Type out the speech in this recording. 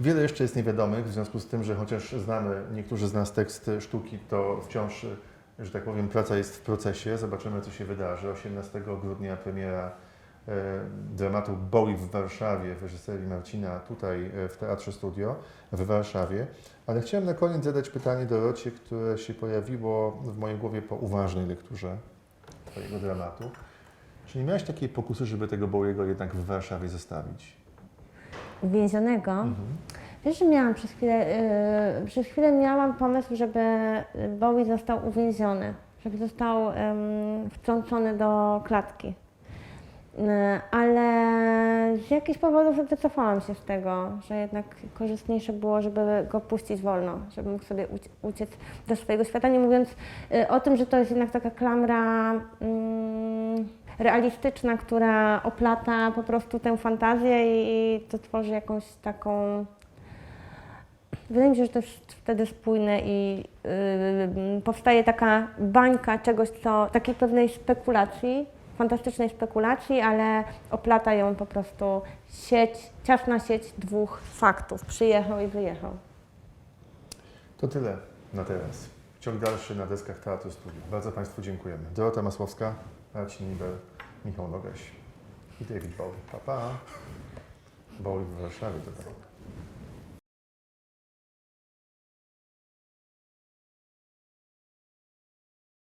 Wiele jeszcze jest niewiadomych, w związku z tym, że chociaż znamy niektórzy z nas tekst sztuki, to wciąż, że tak powiem, praca jest w procesie. Zobaczymy, co się wydarzy. 18 grudnia premiera e, dramatu Bowie w Warszawie w reżyserii Marcina, tutaj e, w Teatrze Studio w Warszawie. Ale chciałem na koniec zadać pytanie Dorocie, które się pojawiło w mojej głowie po uważnej lekturze Twojego dramatu. Czy nie miałeś takiej pokusy, żeby tego Bowiego jednak w Warszawie zostawić? Uwięzionego. Wiesz, że miałam przez chwilę, yy, przez chwilę miałam pomysł, żeby Bowie został uwięziony, żeby został ym, wtrącony do klatki. Yy, ale z jakichś powodów wycofałam się z tego, że jednak korzystniejsze było, żeby go puścić wolno, żeby mógł sobie ucie- uciec do swojego świata, nie mówiąc yy, o tym, że to jest jednak taka klamra mm, realistyczna, która oplata po prostu tę fantazję i, to tworzy jakąś taką Wydaje mi się, że to jest wtedy spójne i yy, powstaje taka bańka czegoś, co, takiej pewnej spekulacji, fantastycznej spekulacji, ale oplata ją po prostu sieć, ciasna sieć dwóch faktów. Przyjechał i wyjechał. To tyle na teraz. Ciąg dalszy na deskach Teatru Studio. Bardzo Państwu dziękujemy. Dorota Masłowska, Marcin Niber, Michał Nogaś i David Bowie. Pa, pa. Bowie w Warszawie dodam.